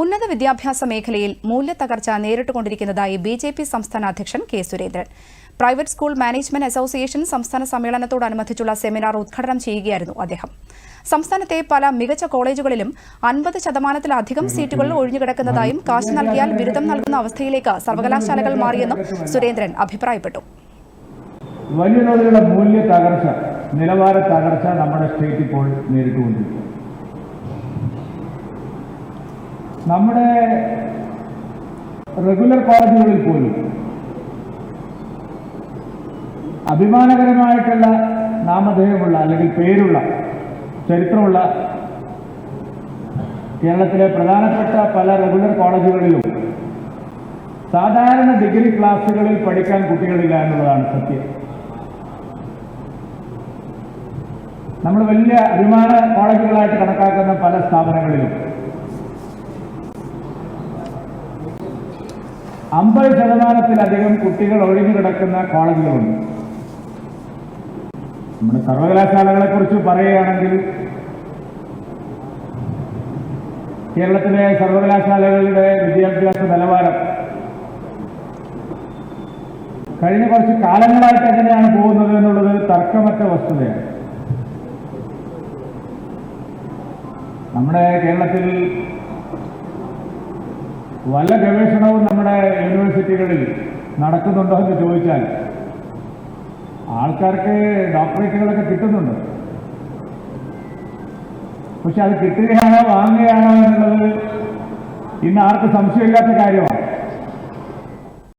ഉന്നത വിദ്യാഭ്യാസ മേഖലയിൽ മൂല്യത്തകർച്ച നേരിട്ടുകൊണ്ടിരിക്കുന്നതായി ബി ജെ പി സംസ്ഥാന അധ്യക്ഷൻ K Surendran. Private school management association സംസ്ഥാന സമ്മേളനത്തോടനുബന്ധിച്ചുള്ള സെമിനാർ ഉദ്ഘാടനം ചെയ്യുകയായിരുന്നു അദ്ദേഹം. സംസ്ഥാനത്തെ പല മികച്ച കോളേജുകളിലും അൻപത് ശതമാനത്തിലധികം സീറ്റുകൾ ഒഴിഞ്ഞുകിടക്കുന്നതായും കാശ് നൽകിയാൽ ബിരുദം നൽകുന്ന അവസ്ഥയിലേക്ക് സർവകലാശാലകൾ മാറിയെന്നും സുരേന്ദ്രൻ അഭിപ്രായപ്പെട്ടു. വലിയ തകർച്ച നിലവാര തകർച്ച നമ്മുടെ സ്റ്റേറ്റ് ഇപ്പോൾ നേരിട്ടുകൊണ്ടിരിക്കുന്നു. നമ്മുടെ റെഗുലർ കോളേജുകളിൽ പോലും അഭിമാനകരമായിട്ടുള്ള നാമധേയമുള്ള അല്ലെങ്കിൽ പേരുള്ള ചരിത്രമുള്ള കേരളത്തിലെ പ്രധാനപ്പെട്ട പല റെഗുലർ കോളേജുകളിലും സാധാരണ ഡിഗ്രി ക്ലാസ്സുകളിൽ പഠിക്കാൻ കുട്ടികളില്ല എന്നുള്ളതാണ് സത്യം. നമ്മൾ വലിയ അഭിമാന കോളേജുകളായിട്ട് കണക്കാക്കുന്ന പല സ്ഥാപനങ്ങളിലും അമ്പത് ശതമാനത്തിലധികം കുട്ടികൾ ഒഴിഞ്ഞു കിടക്കുന്ന കോളേജുകളുണ്ട്. നമ്മുടെ സർവകലാശാലകളെ കുറിച്ച് പറയുകയാണെങ്കിൽ കേരളത്തിലെ സർവകലാശാലകളുടെ വിദ്യാഭ്യാസ നിലവാരം കഴിഞ്ഞ കുറച്ച് കാലങ്ങളായിട്ട് എങ്ങനെയാണ് പോകുന്നത് എന്നുള്ളത് തർക്കമറ്റ വസ്തുതയാണ്. നമ്മുടെ കേരളത്തിൽ വല്ല ഗവേഷണവും നമ്മുടെ യൂണിവേഴ്സിറ്റികളിൽ നടക്കുന്നുണ്ടോ എന്ന് ചോദിച്ചാൽ ആൾക്കാർക്ക് ഡോക്ടറേറ്റുകളൊക്കെ കിട്ടുന്നുണ്ട്. പക്ഷെ അത് കിട്ടുകയാണോ വാങ്ങുകയാണോ എന്നുള്ളത് ഇന്ന് ആർക്ക് സംശയമില്ലാത്ത കാര്യമാണ്.